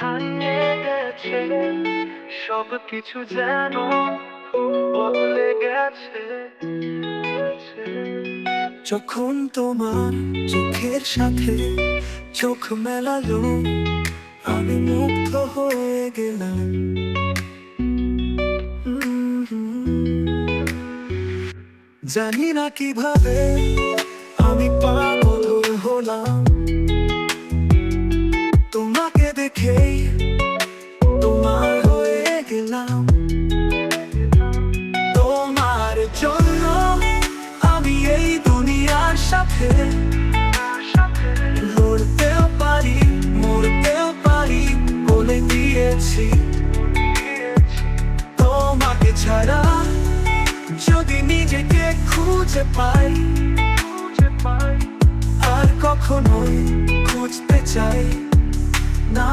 হারিয়ে গেছে সব কিছু যেন বদলে গেছে যখন তোমার চোখের সাথে চোখ মেলালো, আমি মুগ্ধ হয়ে গেলাম। জানি না কীভাবে আমি পাগল হলাম। তোমার জন্য আমি এই দুনিয়ার সাথে লড়তেও পারি, মরতেও পারি বলে দিয়েছি। তোমাকে ছাড়া যদি নিজেকে খুঁজে পাই, আর কখনোই খুঁজতে চাই না।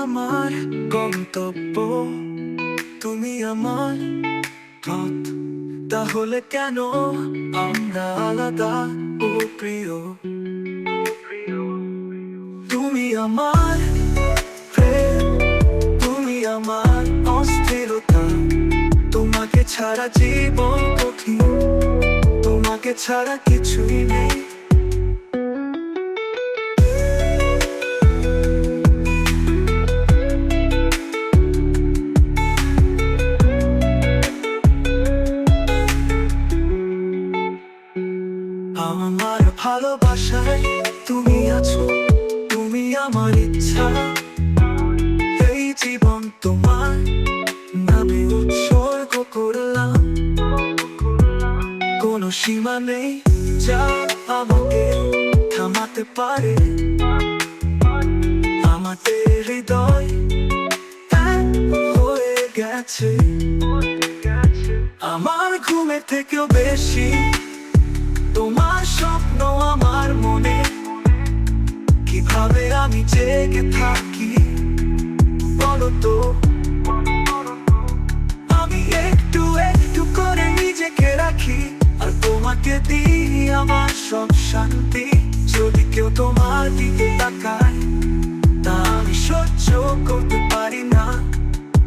আমার গন্তব্য। তুমি আমার পথ। তাহলে কেন আমরা আলাদা ও প্রিয়? তুমি আমার প্রেম, তুমি আমার অস্থিরতা। তোমাকে ছাড়া জীবন কঠিন, তোমাকে ছাড়া কিছুই নেই। আমার ভালোবাসায় তুমি আছো, তুমি আমার ইচ্ছা। এই জীবন তোমার নামে উৎসর্গ করলাম। কোনো সীমা নেই যা আমাকে থামাতে পারে। আমাদের হৃদয় হয়ে গেছে। আমার ঘুমের থেকেও বেশি কীভাবে আমি জেগে থাকি? বলো তো। আমি একটু একটু করে নিজেকে রাখি, আর তোমাকে দিই আমার সব শান্তি। যদি কেউ তোমার দিকে তাকায়, তা আমি সহ্য করতে পারি না।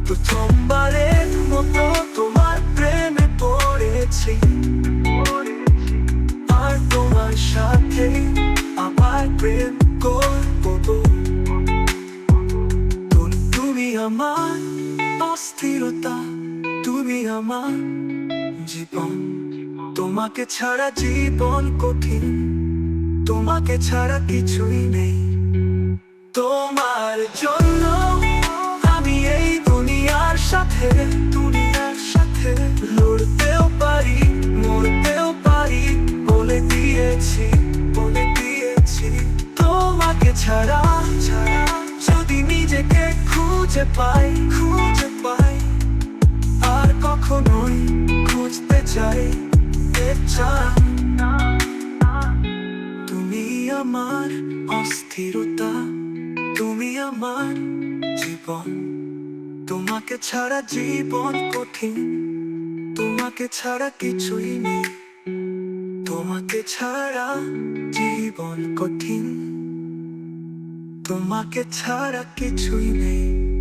প্রথমবারের মতো তোমার প্রেমে পড়েছি। অস্থিরতা, তুমি আমার জীবন। তোমাকে ছাড়া জীবন কঠিন, তোমাকে ছাড়া কিছুই নেই। তোমার জন্য আমি এই দুনিয়ার সাথে দুনিয়ার সাথে লড়তেও পারি, মরতেও পারি, বলে দিয়েছি বলে দিয়েছি। তোমাকে ছাড়া ছাড়া খুঁজে পাই খুঁজে পাই। আর কখনোই খুঁজতে চাই তুমি আমার অস্থিরতা, তুমি আমার জীবন। তোমাকে ছাড়া জীবন কঠিন, তোমাকে ছাড়া কিছুই নেই। তোমাকে ছাড়া জীবন কঠিন, তোমাকে ছাড়া কিছুই নেই।